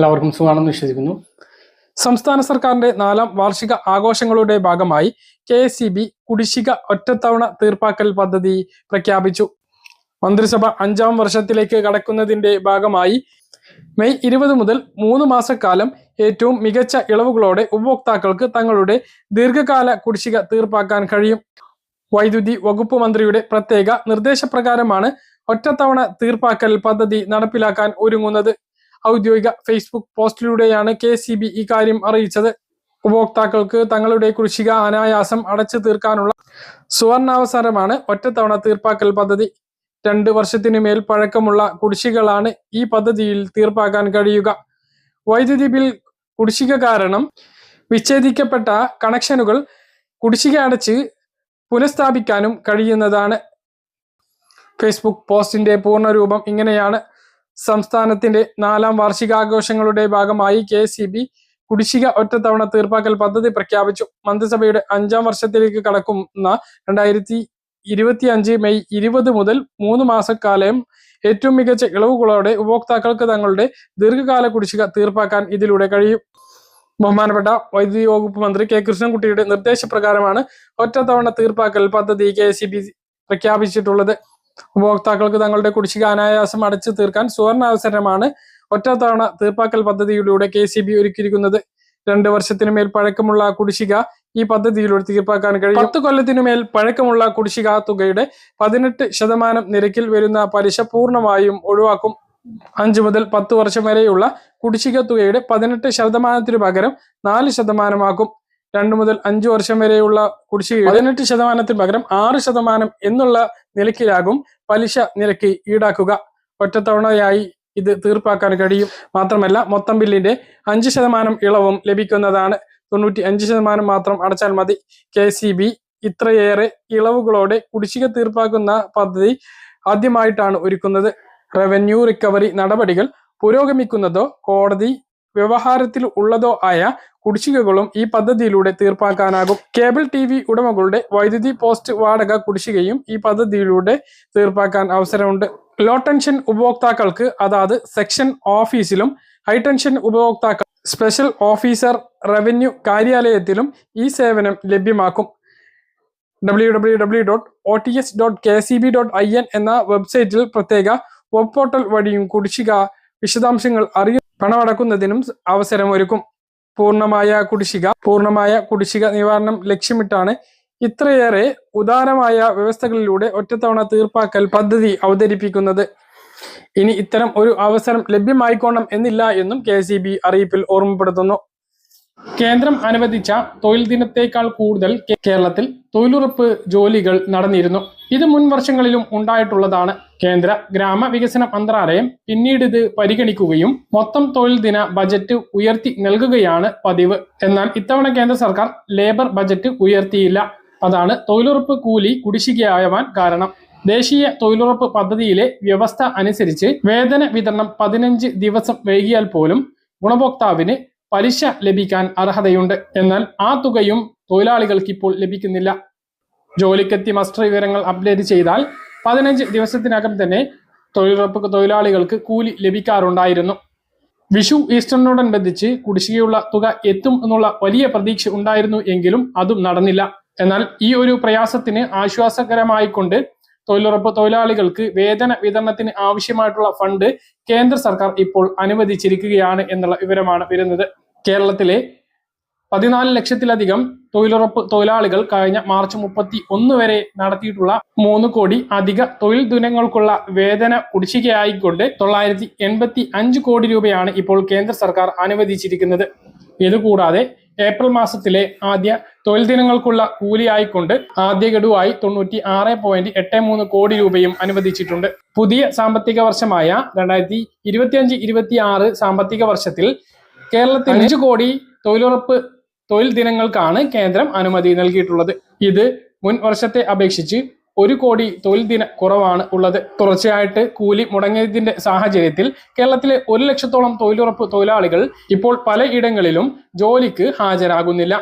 എല്ലാവർക്കും സുഖമാണെന്ന് വിശ്വസിക്കുന്നു. സംസ്ഥാന സർക്കാരിന്റെ നാലാം വാർഷിക ആഘോഷങ്ങളുടെ ഭാഗമായി കെ എസ് സി ബി കുടിശ്ശിക ഒറ്റത്തവണ തീർപ്പാക്കൽ പദ്ധതി പ്രഖ്യാപിച്ചു. മന്ത്രിസഭ അഞ്ചാം വർഷത്തിലേക്ക് കടക്കുന്നതിന്റെ ഭാഗമായി മെയ് ഇരുപത് മുതൽ മൂന്ന് മാസക്കാലം ഏറ്റവും മികച്ച ഇളവുകളോടെ ഉപഭോക്താക്കൾക്ക് തങ്ങളുടെ ദീർഘകാല കുടിശ്ശിക തീർപ്പാക്കാൻ കഴിയും. വൈദ്യുതി വകുപ്പ് മന്ത്രിയുടെ പ്രത്യേക നിർദ്ദേശപ്രകാരമാണ് ഒറ്റത്തവണ തീർപ്പാക്കൽ പദ്ധതി നടപ്പിലാക്കാൻ ഒരുങ്ങുന്നത്. ഔദ്യോഗിക ഫേസ്ബുക്ക് പോസ്റ്റിലൂടെയാണ് കെ സി ബി ഇക്കാര്യം അറിയിച്ചത്. ഉപഭോക്താക്കൾക്ക് തങ്ങളുടെ കുടിശ്ശിക അനായാസം അടച്ചു തീർക്കാനുള്ള സുവർണാവസരമാണ് ഒറ്റത്തവണ തീർപ്പാക്കൽ പദ്ധതി. രണ്ട് വർഷത്തിനു മേൽ പഴക്കമുള്ള കുടിശ്ശികളാണ് ഈ പദ്ധതിയിൽ തീർപ്പാക്കാൻ കഴിയുക. വൈദ്യുതി ബിൽ കുടിശ്ശിക കാരണം വിച്ഛേദിക്കപ്പെട്ട കണക്ഷനുകൾ കുടിശ്ശിക അടച്ച് പുനഃസ്ഥാപിക്കാനും കഴിയുന്നതാണ്. ഫേസ്ബുക്ക് പോസ്റ്റിന്റെ പൂർണരൂപം ഇങ്ങനെയാണ്. സംസ്ഥാനത്തിന്റെ നാലാം വാർഷികാഘോഷങ്ങളുടെ ഭാഗമായി കെ സി ബി കുടിശ്ശിക ഒറ്റത്തവണ തീർപ്പാക്കൽ പദ്ധതി പ്രഖ്യാപിച്ചു. മന്ത്രിസഭയുടെ അഞ്ചാം വർഷത്തിലേക്ക് കടക്കുന്ന രണ്ടായിരത്തി ഇരുപത്തി അഞ്ച് മെയ് ഇരുപത് മുതൽ മൂന്ന് മാസക്കാലം ഏറ്റവും മികച്ച ഇളവുകളോടെ ഉപഭോക്താക്കൾക്ക് തങ്ങളുടെ ദീർഘകാല കുടിശ്ശിക തീർപ്പാക്കാൻ ഇതിലൂടെ കഴിയും. ബഹുമാനപ്പെട്ട വൈദ്യുതി വകുപ്പ് മന്ത്രി കെ കൃഷ്ണൻകുട്ടിയുടെ നിർദ്ദേശപ്രകാരമാണ് ഒറ്റത്തവണ തീർപ്പാക്കൽ പദ്ധതി കെ പ്രഖ്യാപിച്ചിട്ടുള്ളത്. ഉപഭോക്താക്കൾക്ക് തങ്ങളുടെ കുടിശ്ശിക അനായാസം അടച്ചു തീർക്കാൻ സുവർണ അവസരമാണ് ഒറ്റത്തവണ തീർപ്പാക്കൽ പദ്ധതിയിലൂടെ കെ സി ബി ഒരുക്കിയിരിക്കുന്നത്. രണ്ട് വർഷത്തിനു മേൽ പഴക്കമുള്ള കുടിശ്ശിക ഈ പദ്ധതിയിലൂടെ തീർപ്പാക്കാൻ കഴിയും. പത്ത് കൊല്ലത്തിനു മേൽ പഴക്കമുള്ള കുടിശ്ശിക തുകയുടെ പതിനെട്ട് ശതമാനം നിരക്കിൽ വരുന്ന പലിശ പൂർണമായും ഒഴിവാക്കും. അഞ്ച് മുതൽ പത്ത് വർഷം വരെയുള്ള കുടിശ്ശിക തുകയുടെ പതിനെട്ട് ശതമാനത്തിനു പകരം നാല് ശതമാനമാക്കും. രണ്ട് മുതൽ അഞ്ച് വർഷം വരെയുള്ള കുടിശ്ശിക പതിനെട്ട് ശതമാനത്തിന് പകരം ആറ് ശതമാനം എന്നുള്ള നിലയ്ക്കിലാകും പലിശ നിരക്ക് ഈടാക്കുക. ഒറ്റത്തവണയായി ഇത് തീർപ്പാക്കാൻ കഴിയും. മാത്രമല്ല മൊത്തം ബില്ലിന്റെ അഞ്ച് ശതമാനം ഇളവും ലഭിക്കുന്നതാണ്. തൊണ്ണൂറ്റി അഞ്ച് ശതമാനം മാത്രം അടച്ചാൽ മതി. കെ സി ബി ഇത്രയേറെ ഇളവുകളോടെ കുടിശ്ശിക തീർപ്പാക്കുന്ന പദ്ധതി ആദ്യമായിട്ടാണ് ഒരുക്കുന്നത്. റവന്യൂ റിക്കവറി നടപടികൾ പുരോഗമിക്കുന്നതോ കോടതി വ്യവഹാരത്തിൽ ഉള്ളതോ ആയ കുടിശ്ശികകളും ഈ പദ്ധതിയിലൂടെ തീർപ്പാക്കാനാകും. കേബിൾ ടി വി ഉടമകളുടെ വൈദ്യുതി പോസ്റ്റ് വാടക കുടിശ്ശികയും ഈ പദ്ധതിയിലൂടെ തീർപ്പാക്കാൻ അവസരമുണ്ട്. ലോ ടെൻഷൻ ഉപഭോക്താക്കൾക്ക് അതാത് സെക്ഷൻ ഓഫീസിലും ഹൈ ടെൻഷൻ ഉപഭോക്താക്കൾ സ്പെഷ്യൽ ഓഫീസർ റവന്യൂ കാര്യാലയത്തിലും ഈ സേവനം ലഭ്യമാക്കും. W W W dot O T S dot K C B dot I N എന്ന വെബ്സൈറ്റിൽ പ്രത്യേക വെബ് പോർട്ടൽ വഴിയും കുടിശ്ശിക വിശദാംശങ്ങൾ അറിയ. പണമടക്കുന്നതിനും അവസരമൊരുക്കും. പൂർണമായ കുടിശ്ശിക പൂർണമായ കുടിശ്ശിക നിവാരണം ലക്ഷ്യമിട്ടാണ് ഇത്രയേറെ ഉദാരമായ വ്യവസ്ഥകളിലൂടെ ഒറ്റത്തവണ തീർപ്പാക്കൽ പദ്ധതി അവതരിപ്പിക്കുന്നത്. ഇനി ഇത്തരം ഒരു അവസരം ലഭ്യമായിക്കോണം എന്നില്ല എന്നും കെ അറിയിപ്പിൽ ഓർമ്മപ്പെടുത്തുന്നു. കേന്ദ്രം അനുവദിച്ച തൊഴിൽ ദിനത്തേക്കാൾ കൂടുതൽ കേരളത്തിൽ തൊഴിലുറപ്പ് ജോലികൾ നടന്നിരുന്നു. ഇത് മുൻ വർഷങ്ങളിലും ഉണ്ടായിട്ടുള്ളതാണ്. കേന്ദ്ര ഗ്രാമവികസന മന്ത്രാലയം പിന്നീട് ഇത് പരിഗണിക്കുകയും മൊത്തം തൊഴിൽ ദിന ബജറ്റ് ഉയർത്തി നൽകുകയാണ് പതിവ്. എന്നാൽ ഇത്തവണ കേന്ദ്ര സർക്കാർ ലേബർ ബജറ്റ് ഉയർത്തിയില്ല. അതാണ് തൊഴിലുറപ്പ് കൂലി കുടിശ്ശികയാവാൻ കാരണം. ദേശീയ തൊഴിലുറപ്പ് പദ്ധതിയിലെ വ്യവസ്ഥ അനുസരിച്ച് വേതന വിതരണം പതിനഞ്ച് ദിവസം വൈകിയാൽ പോലും ഗുണഭോക്താവിന് പലിശ ലഭിക്കാൻ അർഹതയുണ്ട്. എന്നാൽ ആ തുകയും തൊഴിലാളികൾക്ക് ഇപ്പോൾ ലഭിക്കുന്നില്ല. ജോലിക്കെത്തി മസ്റ്റർ വിവരങ്ങൾ അപ്ഡേറ്റ് ചെയ്താൽ പതിനഞ്ച് ദിവസത്തിനകം തന്നെ തൊഴിലുറപ്പ് തൊഴിലാളികൾക്ക് കൂലി ലഭിക്കാറുണ്ടായിരുന്നു. വിഷു ഈസ്റ്ററിനോടനുബന്ധിച്ച് കുടിശ്ശികയുള്ള തുക എത്തും എന്നുള്ള വലിയ പ്രതീക്ഷ ഉണ്ടായിരുന്നു എങ്കിലും അതും നടന്നില്ല. എന്നാൽ ഈ ഒരു പ്രയാസത്തിന് ആശ്വാസകരമായിക്കൊണ്ട് തൊഴിലുറപ്പ് തൊഴിലാളികൾക്ക് വേതന വിതരണത്തിന് ആവശ്യമായിട്ടുള്ള ഫണ്ട് കേന്ദ്ര സർക്കാർ ഇപ്പോൾ അനുവദിച്ചിരിക്കുകയാണ് എന്നുള്ള വിവരമാണ് വരുന്നത്. കേരളത്തിലെ പതിനാല് ലക്ഷത്തിലധികം തൊഴിലുറപ്പ് തൊഴിലാളികൾ കഴിഞ്ഞ മാർച്ച് മുപ്പത്തി ഒന്ന് വരെ നടത്തിയിട്ടുള്ള മൂന്ന് കോടി അധിക തൊഴിൽ ദിനങ്ങൾക്കുള്ള വേതന കുടിശ്ശികയായിക്കൊണ്ട് തൊള്ളായിരത്തി എൺപത്തി അഞ്ച് കോടി രൂപയാണ് ഇപ്പോൾ കേന്ദ്ര സർക്കാർ അനുവദിച്ചിരിക്കുന്നത്. ഇതുകൂടാതെ ഏപ്രിൽ മാസത്തിലെ ആദ്യ തൊഴിൽ ദിനങ്ങൾക്കുള്ള കൂലിയായിക്കൊണ്ട് ആദ്യ ഗഡുവായി തൊണ്ണൂറ്റി ആറ് പോയിന്റ് എട്ട് മൂന്ന് കോടി രൂപയും അനുവദിച്ചിട്ടുണ്ട്. പുതിയ സാമ്പത്തിക വർഷമായ രണ്ടായിരത്തി ഇരുപത്തിയഞ്ച് ഇരുപത്തി ആറ് സാമ്പത്തിക വർഷത്തിൽ കേരളത്തിൽ അഞ്ച് കോടി തൊഴിലുറപ്പ് തൊഴിൽ ദിനങ്ങൾക്കാണ് കേന്ദ്രം അനുമതി നൽകിയിട്ടുള്ളത്. ഇത് മുൻ വർഷത്തെ അപേക്ഷിച്ച് ഒരു കോടി തൊഴിൽ ദിന കുറവാണ് ഉള്ളത്. തുടർച്ചയായിട്ട് കൂലി മുടങ്ങിയതിന്റെ സാഹചര്യത്തിൽ കേരളത്തിലെ ഒരു ലക്ഷത്തോളം തൊഴിലുറപ്പ് തൊഴിലാളികൾ ഇപ്പോൾ പലയിടങ്ങളിലും ജോലിക്ക് ഹാജരാകുന്നില്ല.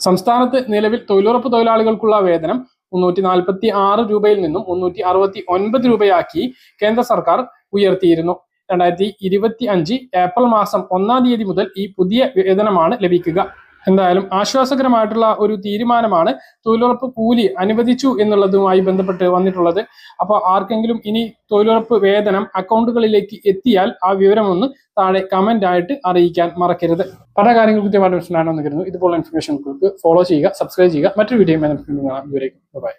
സംസ്ഥാനത്ത് നിലവിൽ തൊഴിലുറപ്പ് തൊഴിലാളികൾക്കുള്ള വേതനം മുന്നൂറ്റി നാൽപ്പത്തി ആറ് രൂപയിൽ നിന്നും മുന്നൂറ്റി അറുപത്തി ഒൻപത് രൂപയാക്കി കേന്ദ്ര സർക്കാർ ഉയർത്തിയിരുന്നു. രണ്ടായിരത്തി ഇരുപത്തി അഞ്ച് ഏപ്രിൽ മാസം ഒന്നാം തീയതി മുതൽ ഈ പുതിയ വേതനമാണ് ലഭിക്കുക. എന്തായാലും ആശ്വാസകരമായിട്ടുള്ള ഒരു തീരുമാനമാണ് തൊഴിലുറപ്പ് കൂലി അനുവദിച്ചു എന്നുള്ളതുമായി ബന്ധപ്പെട്ട് വന്നിട്ടുള്ളത്. അപ്പോൾ ആർക്കെങ്കിലും ഇനി തൊഴിലുറപ്പ് വേതനം അക്കൗണ്ടുകളിലേക്ക് എത്തിയാൽ ആ വിവരം ഒന്ന് താഴെ കമന്റ് ആയിട്ട് അറിയിക്കാൻ മറക്കരുത്. പല കാര്യങ്ങൾ കൃത്യമായിട്ട് മനസ്സിലാണെന്ന് കരുതുന്നു. ഇതുപോലുള്ള ഇൻഫർമേഷൻ ഫോളോ ചെയ്യുക സബ്സ്ക്രൈബ് ചെയ്യുക. മറ്റൊരു വീഡിയോ ഇതുവരേക്കും. ബൈ